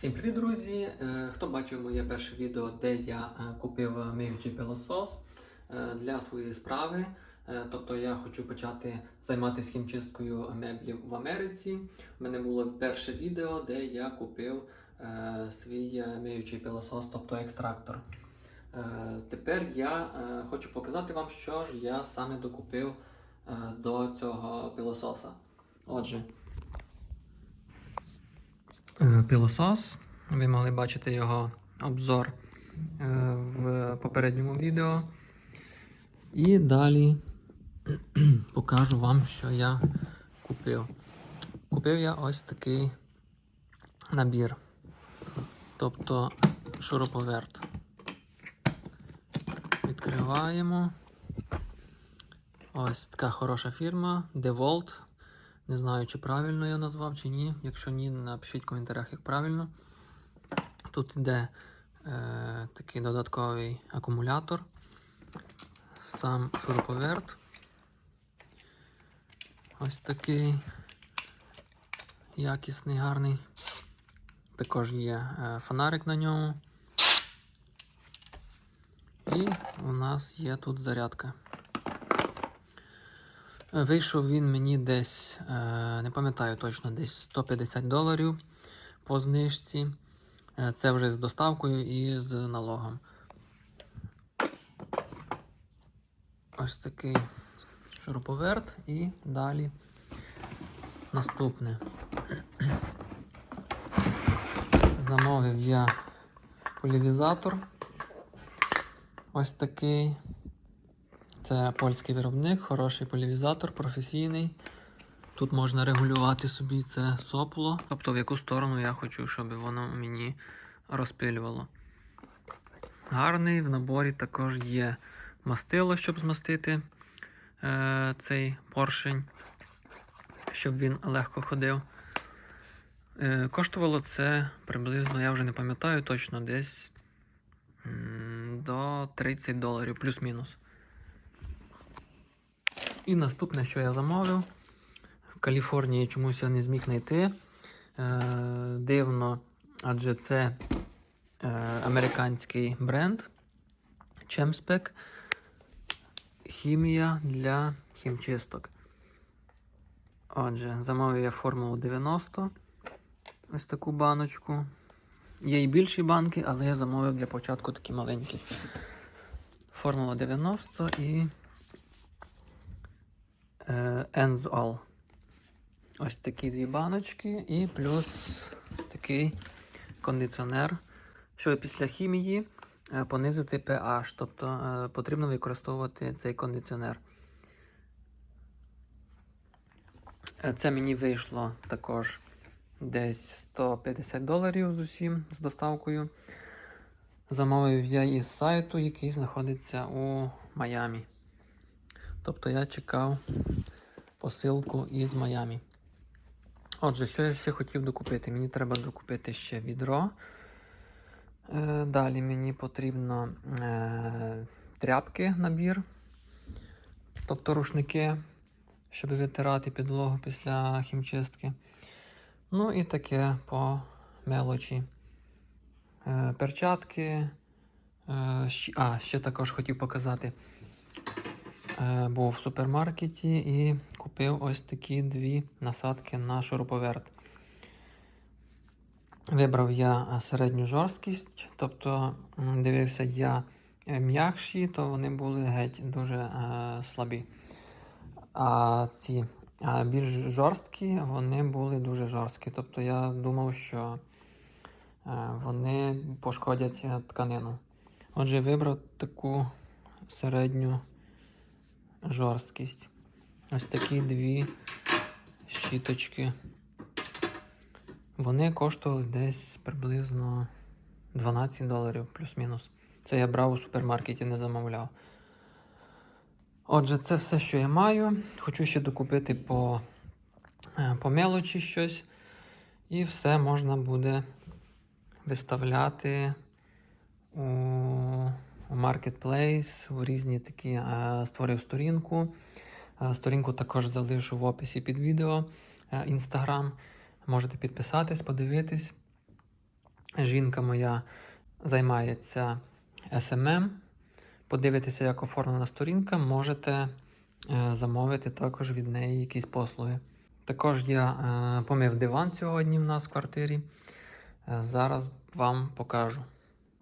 Всім привіт, друзі! Е, Хто бачив моє перше відео, де я е, купив миючий пилосос е, для своєї справи. Тобто я хочу почати займатися хімчисткою меблів в Америці. У мене було перше відео, де я купив свій миючий пилосос, тобто екстрактор. Тепер я хочу показати вам, що ж я саме докупив до цього пилососа. Отже, пилосос. Ви могли бачити його обзор е, в попередньому відео. І далі покажу вам, що я купив. Купив я ось такий набір. Тобто шуруповерт. Відкриваємо. Ось така хороша фірма DeWalt. Не знаю, чи правильно я назвав, чи ні. Якщо ні, напишіть в коментарях, як правильно. Тут йде е, такий додатковий акумулятор, сам шуруповерт. Ось такий якісний, гарний. Також є е, фонарик на ньому. І у нас є тут зарядка. Вийшов він мені десь, е, не пам'ятаю точно, десь 150 доларів по знижці. Е, Це вже з доставкою і з налогом. Ось такий шуруповерт і далі наступне. Замовив я полівізатор. Ось такий. Це польський виробник, хороший полівізатор, професійний. Тут можна регулювати собі це сопло, тобто в яку сторону я хочу, щоб воно мені розпилювало. Гарний, в наборі також є мастило, щоб змастити е, цей поршень, щоб він легко ходив. Е, коштувало це приблизно, я вже не пам'ятаю точно, десь до 30 доларів, плюс-мінус. І наступне, що я замовив, в Каліфорнії чомусь я не зміг знайти. Е, дивно, адже це е, американський бренд Chemspec Хімія для хімчисток. Отже, замовив я формулу 90. Ось таку баночку. Є і більші банки, але я замовив для початку такі маленькі. Формула 90 і Ends All. Ось такі дві баночки і плюс такий кондиціонер, щоб після хімії е, понизити pH, тобто е, потрібно використовувати цей кондиціонер. Е, Це мені вийшло також десь 150 доларів з усім з доставкою. Замовив я із сайту, який знаходиться у Майамі. Тобто я чекав посилку із Майамі. Отже, що я ще хотів докупити? Мені треба докупити ще відро. Е, Далі мені потрібно е, тряпки набір, тобто рушники, щоб витирати підлогу після хімчистки. Ну і таке по мелочі. Е, перчатки. А, ще також хотів показати. Був в супермаркеті і купив ось такі дві насадки на шуруповерт. Вибрав я середню жорсткість, тобто дивився я е, м'якші, то вони були геть дуже е, слабі. А ці а більш жорсткі, вони були дуже жорсткі. Тобто я думав, що е, вони пошкодять е, тканину. Отже, вибрав таку середню жорсткість. Ось такі дві щіточки. Вони коштували десь приблизно 12 доларів плюс-мінус. Це я брав у супермаркеті, не замовляв. Отже, це все, що я маю. Хочу ще докупити по, е, по мелочі щось. І все можна буде виставляти у, Marketplace, у різні такі е, створив сторінку. Е, Сторінку також залишу в описі під відео е, Instagram. Можете підписатись, подивитись. жінка моя займається SMM. Подивитися, як оформлена сторінка, можете е, замовити також від неї якісь послуги. Також я е, помив диван сьогодні в нас в квартирі. Е, Зараз вам покажу.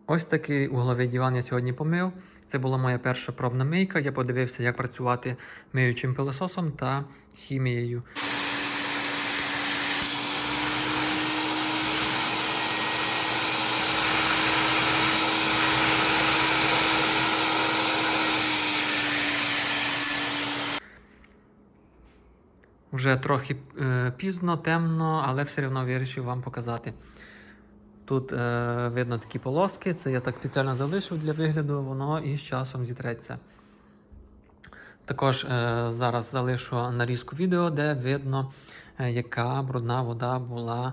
Ось такий угловий диван я сьогодні помив. Це була моя перша пробна мийка. Я подивився, як працювати миючим пилососом та хімією. Вже трохи е, пізно, темно, але все одно вирішив вам показати. Тут е, видно такі полоски, це я так спеціально залишив для вигляду, воно і з часом зітреться. Також е, зараз залишу нарізку відео, де видно, е, яка брудна вода була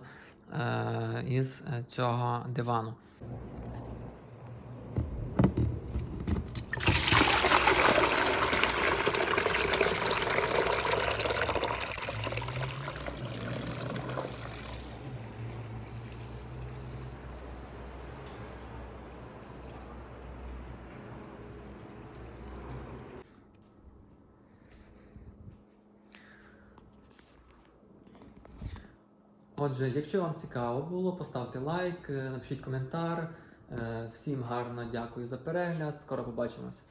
е, із е, цього дивану. Отже, якщо вам цікаво було, поставте лайк, е, напишіть коментар. Е, Всім гарно дякую за перегляд. Скоро побачимось.